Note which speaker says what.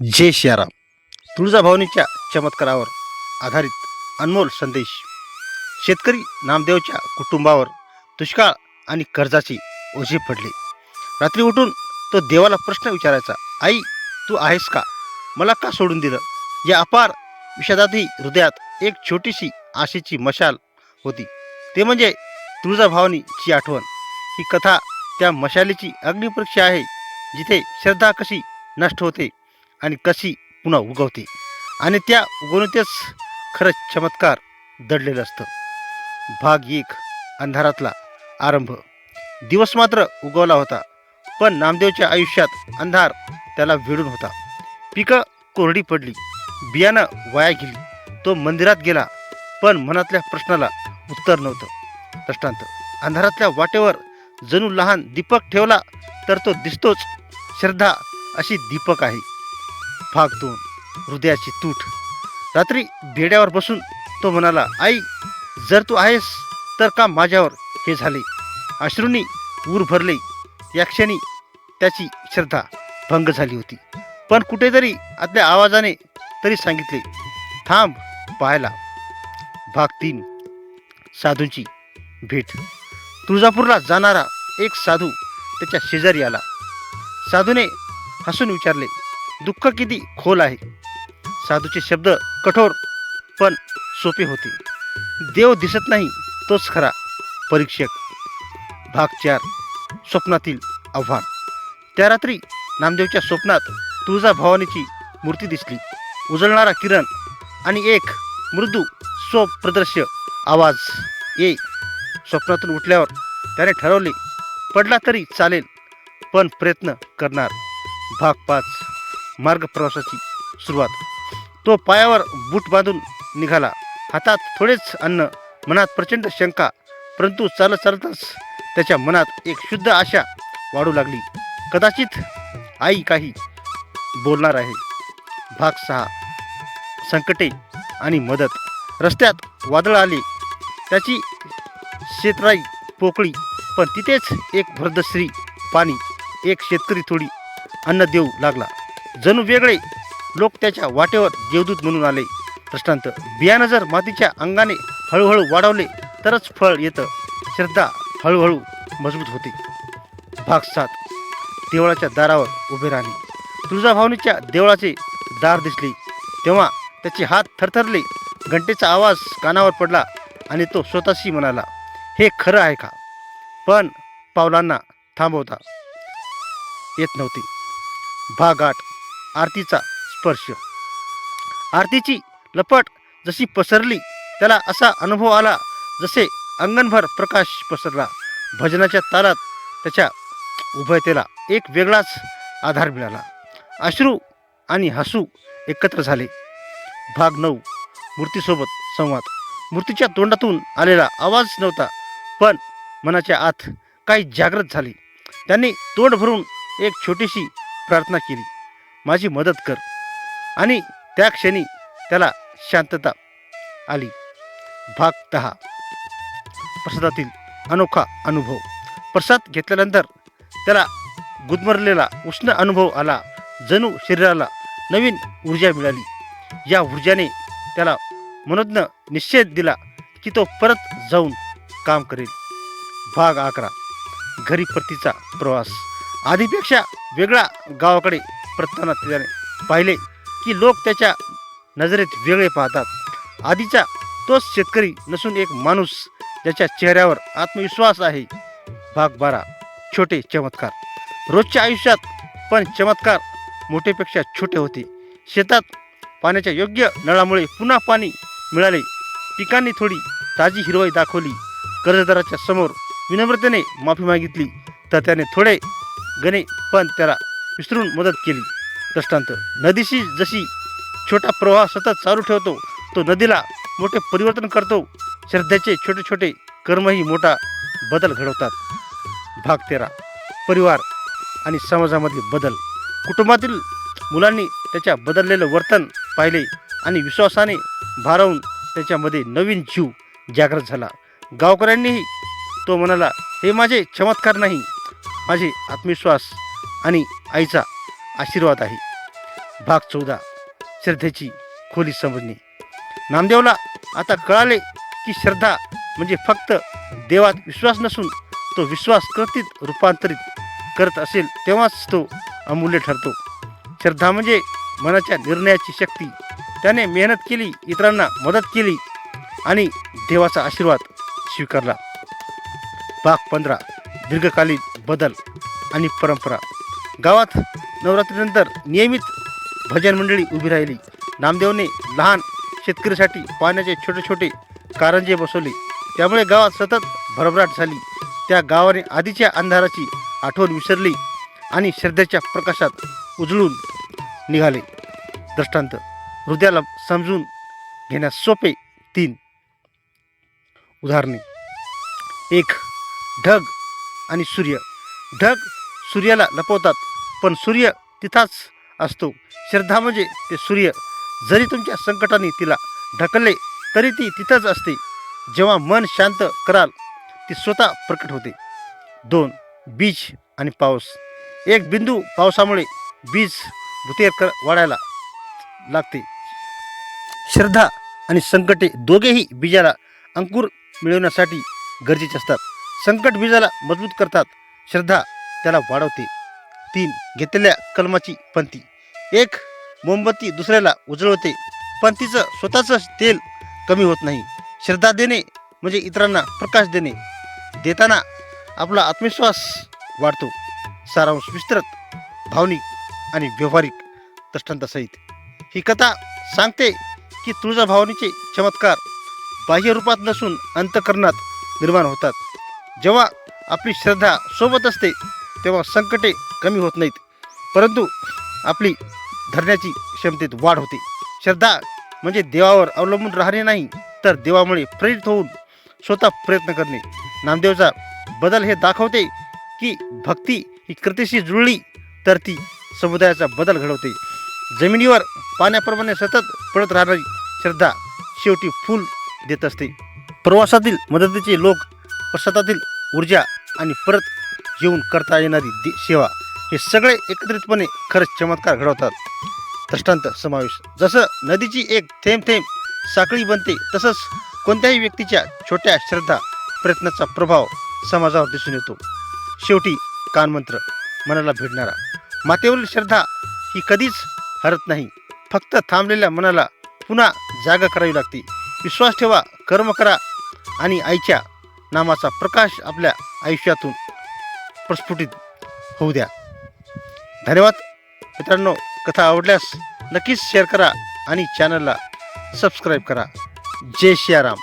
Speaker 1: जय शियाराम तुळजाभवानीच्या चमत्कारावर आधारित अनमोल संदेश. शेतकरी नामदेवच्या कुटुंबावर दुष्काळ आणि कर्जाची ओझे पडले. रात्री उठून तो देवाला प्रश्न विचारायचा आई तू आहेस का? मला का सोडून दिलं? या अपार विषादातही हृदयात एक छोटीशी आशेची मशाल होती. ते म्हणजे तुळजाभवानीची आठवण. ही कथा त्या मशालीची अग्निपरीक्षा आहे जिथे श्रद्धा कशी नष्ट होते आणि कशी पुन्हा उगवते. आणि त्या उगवणीतेच खरंच चमत्कार दडलेलं असतं. भाग एक अंधारातला आरंभ. दिवस मात्र उगवला होता पण नामदेवच्या आयुष्यात अंधार त्याला वेढून होता. पिकं कोरडी पडली बियाणं वाया गेली तो मंदिरात गेला पण मनातल्या प्रश्नाला उत्तर नव्हतं. दृष्टांत अंधारातल्या वाटेवर जणू लहान दीपक ठेवला तर तो दिसतोच. श्रद्धा अशी दीपक आहे. भाग दोन हृदयाची तूट. रात्री बेड्यावर बसून तो म्हणाला आई जर तू आहेस तर का माझ्यावर हे झाले? अश्रूंनी ऊर भरले. या क्षणी त्याची श्रद्धा भंग झाली होती. पण कुठेतरी आतल्या आवाजाने तरी सांगितले थांब पाहायला. भाग तीन. साधूंची भेट. तुळजापूरला जाणारा एक साधू त्याच्या शेजारी आला. साधूने हसून विचारले दुःख किती खोल आहे. साधूचे शब्द कठोर पण सोपे होते. देव दिसत नाही तोच खरा परीक्षक. भाग चार स्वप्नातील आव्हान. त्या रात्री नामदेवच्या स्वप्नात तुळजा भवानीची मूर्ती दिसली. उजळणारा किरण आणि एक मृदू स्वप्रदर्श्य आवाज ये. स्वप्नातून उठल्यावर त्याने ठरवले पडला तरी चालेल पण प्रयत्न करणार. भाग पाच. मार्ग प्रवासाची सुरुवात. तो पायावर बूट बांधून निघाला. हातात थोडेच अन्न मनात प्रचंड शंका परंतु चालत चालतच त्याच्या मनात एक शुद्ध आशा वाढू लागली. कदाचित आई काही बोलणार आहे. भाग सहा. संकटे आणि मदत. रस्त्यात वादळ आले. त्याची शेतराई पोकळी पण तिथेच एक वृद्धश्री पाणी एक शेतकरी थोडी अन्न देऊ लागला. जणू वेगळे. लोक त्याच्या वाटेवर देवदूत म्हणून आले. दृष्टांत बियाणं जर मातीच्या अंगाने हळूहळू वाढवले तरच फळ येतं. श्रद्धा हळूहळू मजबूत होते. भाग सात. देवळाच्या दारावर उभे राहणे. तुळजाभावनीच्या देवळाचे दार दिसले. तेव्हा त्याचे हात थरथरले. घंटेचा आवाज कानावर पडला आणि तो स्वतःशी म्हणाला हे खरं आहे का? पण पावलांना थांबवता येत नव्हते. भाग आठ. आरतीचा स्पर्श. आरतीची लपट जशी पसरली त्याला असा अनुभव आला जसे अंगणभर प्रकाश पसरला. भजनाच्या तालात त्याच्या उभयतेला एक वेगळाच आधार मिळाला. अश्रू आणि हसू एकत्र झाले. भाग नऊ मूर्तीसोबत संवाद. मूर्तीच्या तोंडातून आलेला आवाज नव्हता पण मनाच्या आत काही जागृत झाली. त्यांनी तोंड भरून एक छोटीशी प्रार्थना केली. माझी मदत कर. आणि त्या क्षणी त्याला शांतता आली. भाग दहा प्रसादातील अनोखा अनुभव. प्रसाद घेतल्यानंतर त्याला गुदमरलेला उष्ण अनुभव आला. जणू शरीराला नवीन ऊर्जा मिळाली. या ऊर्जाने त्याला मनोज्ञ निश्चय दिला की तो परत जाऊन काम करेल. भाग अकरा. घरी परतीचा प्रवास. आधीपेक्षा वेगळा गावाकडे परतताना पाहिले की लोक त्याच्या नजरेत वेगळे पाहतात. आधीचा तोच शेतकरी नसून एक माणूस ज्याच्या चेहऱ्यावर आत्मविश्वास आहे. भाग बारा. छोटे चमत्कार. रोजच्या आयुष्यात पण चमत्कार मोठेपेक्षा छोटे होते. शेतात पाण्याच्या योग्य नळामुळे पुन्हा पाणी मिळाले. पिकांनी थोडी ताजी हिरवाई दाखवली. कर्जदाराच्या समोर विनम्रतेने माफी मागितली. तर त्याने थोडे गणे पण त्याला विसरून मदत केली. दृष्टांत नदीशी जशी छोटा प्रवाह सतत चालू ठेवतो तो नदीला मोठे परिवर्तन करतो. श्रद्धेचे छोटे छोटे कर्मही मोठा बदल घडवतात. भाग तेरा परिवार आणि समाजामधील बदल. कुटुंबातील मुलांनी त्याच्या बदललेलं वर्तन पाहिले आणि विश्वासाने भारावून त्याच्यामध्ये नवीन जीव जागृत झाला. गावकऱ्यांनीही तो म्हणाला हे माझे चमत्कार नाही. माझे आत्मविश्वास आणि आईचा आशीर्वाद आहे. भाग चौदा. श्रद्धेची खोली समजणे. नामदेवला आता कळाले की श्रद्धा म्हणजे फक्त देवात विश्वास नसून तो विश्वास कृतीत रूपांतरित करत असेल तेव्हाच तो अमूल्य ठरतो. श्रद्धा म्हणजे मनाच्या निर्णयाची शक्ती. त्याने मेहनत केली इतरांना मदत केली आणि देवाचा आशीर्वाद स्वीकारला. भाग पंधरा. दीर्घकालीन बदल आणि परंपरा. गावात नवरात्रीनंतर नियमित भजन मंडळी उभी राहिली. नामदेवने लहान शेतकऱ्यासाठी पाण्याचे छोटे छोटे कारंजे बसवले. त्यामुळे गावात सतत भरभराट झाली. त्या गावाने आधीच्या अंधाराची आठवण विसरली आणि श्रद्धेच्या प्रकाशात उजळून निघाले. दृष्टांत हृदयाला समजून घेण्यास सोपे तीन उदाहरणे. एक ढग आणि सूर्य. ढग सूर्याला लपवतात. पण सूर्य तिथाच असतो. श्रद्धा म्हणजे ते सूर्य. जरी तुमच्या संकटाने तिला ढकलले तरी ती तिथंच असते. जेव्हा मन शांत कराल ती स्वतः प्रकट होते. दोन बीज आणि पाऊस. एक बिंदू पावसामुळे बीज भुतेर कर वाढायला लागते. श्रद्धा आणि संकटे दोघेही बीजाला अंकुर मिळवण्यासाठी गरजेचे असतात. संकट बीजाला मजबूत करतात. श्रद्धा त्याला वाढवते. तीन घेतलेल्या कलमाची पंथी एक मोमबत्ती दुसऱ्याला उजळवते. पण तिचं स्वतःचं तेल कमी होत नाही. श्रद्धा देणे म्हणजे इतरांना प्रकाश देणे. देताना आपला आत्मविश्वास वाढतो. सारांश विस्तृत भावनिक आणि व्यावहारिक दृष्टांतासहित. ही कथा सांगते की तुळजा भावनेचे चमत्कार बाह्य रूपात नसून अंतकरणात निर्माण होतात. जेव्हा आपली श्रद्धा सोबत असते तेव्हा संकटे कमी होत नाहीत. परंतु आपली धरण्याची क्षमतेत वाढ होते. श्रद्धा म्हणजे देवावर अवलंबून राहणे नाही तर देवामुळे प्रेरित होऊन स्वतः प्रयत्न करणे. नामदेवचा बदल हे दाखवते की भक्ती ही कृतीशी जुळली तर ती समुदायाचा बदल घडवते. जमिनीवर पाण्याप्रमाणे सतत पडत राहणारी श्रद्धा शेवटी फूल देत असते. प्रवासातील मदतीचे लोक प्रसादातील ऊर्जा आणि परत येऊन करता येणारी दे सेवा हे सगळे एकत्रितपणे खरंच चमत्कार घडवतात. दृष्टांत समावेश. जसं नदीची एक थेंब थेंब साखळी बनते तसंच कोणत्याही व्यक्तीच्या छोट्या श्रद्धा प्रयत्नाचा प्रभाव समाजावर दिसून येतो. शेवटी कानमंत्र मनाला भिडणारा. मातेवरील श्रद्धा ही कधीच हरत नाही. फक्त थांबलेल्या मनाला पुन्हा जागा करावी लागते. विश्वास ठेवा कर्म करा आणि आईच्या नामाचा प्रकाश आपल्या आयुष्यातून प्रस्फुटित होऊ द्या. धन्यवाद. मित्रांनो कथा आवडल्यास नक्कीच शेअर करा आणि चॅनलला सबस्क्राईब करा. जय श्रीराम